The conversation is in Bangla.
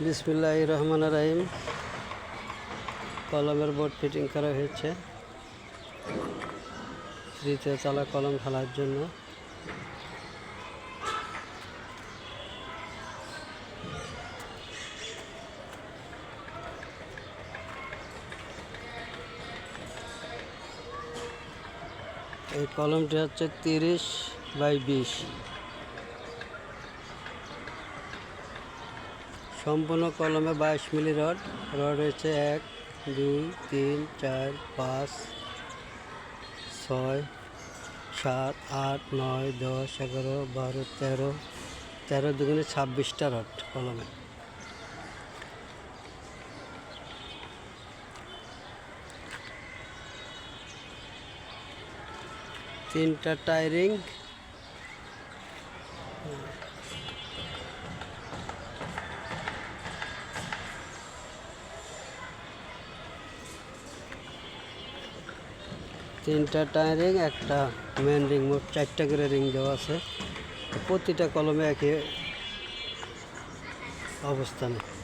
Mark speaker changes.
Speaker 1: বিসমিল্লা রহমান রাহিম কলমের বোর্ড ফিটিং করা হয়েছে তৃতীয় চালা কলম ফেলার জন্য এই কলমটি হচ্ছে তিরিশ বাই বিশ সম্পূর্ণ কলমে বাইশ মিলি রড রড রয়েছে এক দুই তিন চার পাঁচ ছয় সাত আট নয় দশ এগারো বারো তেরো তেরো দুগুণে ছাব্বিশটা রড কলমে তিনটা টায়ারিং তিনটা টায়ারিং একটা মেন রিং মোট চারটা করে রিং দেওয়া আছে প্রতিটা কলমে একই অবস্থানে